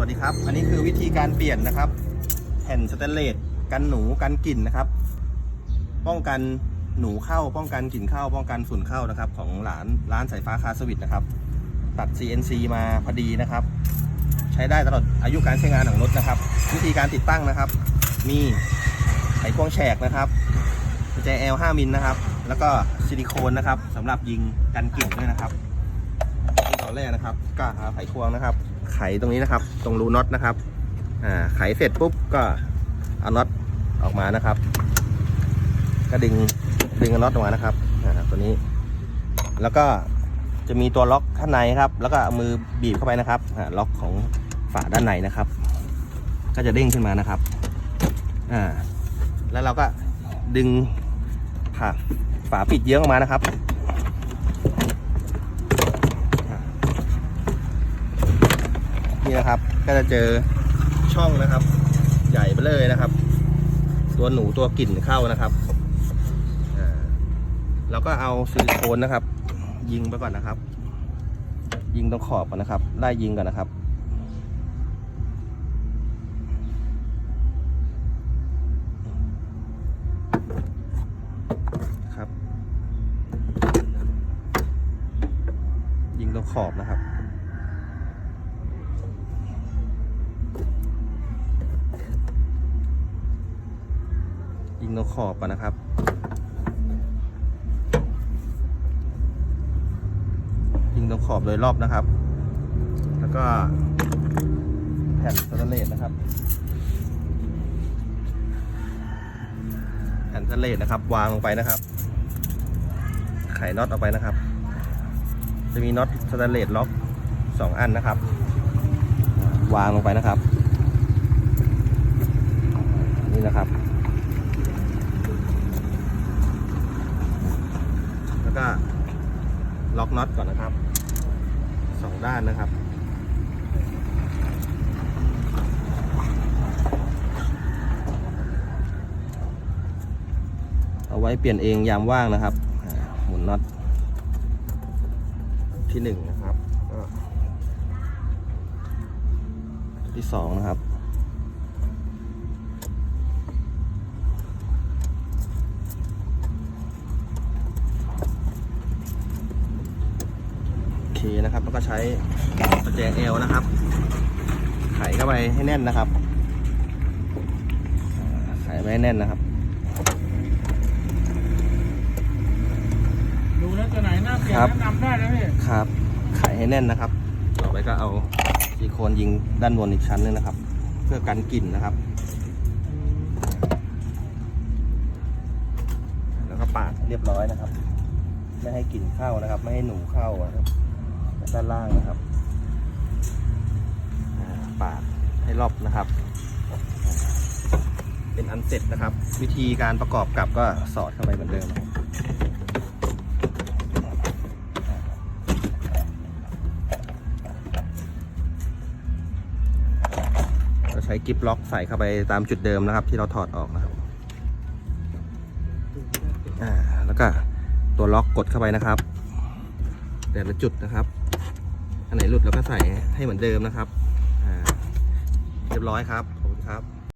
วัสดีครับ อันนี้คือวิธีการเปลี่ยนนะครับ แผ่นสแตนเลสกันหนูกันกลิ่นนะครับ ป้องกันหนูเข้าป้องกันกลิ่นเข้าป้องกันฝุ่นเข้านะครับ ของร้านร้านสายฟ้าคาสวิตนะครับ ตัด CNC มาพอดีนะครับ ใช้ได้ตลอดอายุการใช้งานของรถนะครับ วิธีการติดตั้งนะครับ มีไขควงแฉกนะครับกุญแจ L 5มิลนะครับ แล้วก็ซิลิโคนนะครับสำหรับยิงกันกลิ่นด้วยนะครับ อนแรกนะครับก็หาไขควงนะครับ ไขตรงนี้นะครับ ตรงรูน็อตนะครับอ่าไขเสร็จปุ๊บก็เอาน็อตออกมานะครับ ก็ดึงดึงน็อตออกมานะครับอ่าตัวนี้ แล้วก็จะมีตัวล็อกข้างในครับ แล้วก็เอามือบีบเข้าไปนะครับอ่าล็อกของฝาด้านในนะครับ ก็จะเด้งขึ้นมานะครับอ่าแล้วเราก็ดึงฝาฝาปิดเยื้องออกมานะครับ นี่นะครับ ก็จะเจอช่องนะครับ ใหญ่ไปเลยนะครับ ตัวหนูตัวกลิ่นเข้านะครับอ่าแล้วก็เอาซิลิโคนนะครับ ยิงไปก่อนนะครับ ยิงตรงขอบก่อนนะครับไล่ยิงก่อนนะครับครับ ยิงตรงขอบนะครับ ยิงตรงขอบก่อนนะครับ ยิงตรงขอบโดยรอบนะครับ แล้วก็แผ่นสแตนเลสนะครับ แผ่นสแตนเลสนะครับ วางลงไปนะครับ ไขน็อตออกไปนะครับ จะมีน็อตสแตนเลสล็อกสองอันนะครับ วางลงไปนะครับ นี่นะครับ แล้วก็ล็อกน็อตก่อนนะครับสองด้านนะครับ เอาไว้เปลี่ยนเองยามว่างนะครับ หมุนน็อตที่หนึ่งนะครับที่สองนะครับ เคนะครับ แล้วก็ใช้ประแจเอลนะครับ ไขเข้าไปให้แน่นนะครับอ่าไขไว้ให้แน่นนะครับ ดูแล้วตัวไหนน่าเปลี่ยนครับ แนะนำได้นะพี่ครับ ไขให้แน่นนะครับ ต่อไปก็เอาซิลิโคนยิงด้านบนอีกชั้นหนึงนะครับ เพื่อกันกลิ่นนะครับ แล้วก็ปาดเรียบร้อยนะครับ ไม่ให้กลิ่นเข้านะครับ ไม่ให้หนูเข้านะครับ ด้านล่างนะครับปาดให้รอบนะครับ เป็นอันเสร็จนะครับ วิธีการประกอบกลับก็สอดเข้าไปเหมือนเดิมเราใช้กิฟล็อกใส่เข้าไปตามจุดเดิมนะครับ ที่เราถอดออกนะครับแล้วก็ตัวล็อกกดเข้าไปนะครับ แต่ละจุดนะครับ อันไหนหลุดเราก็ใส่ให้เหมือนเดิมนะครับเรียบร้อยครับ ขอบคุณครับ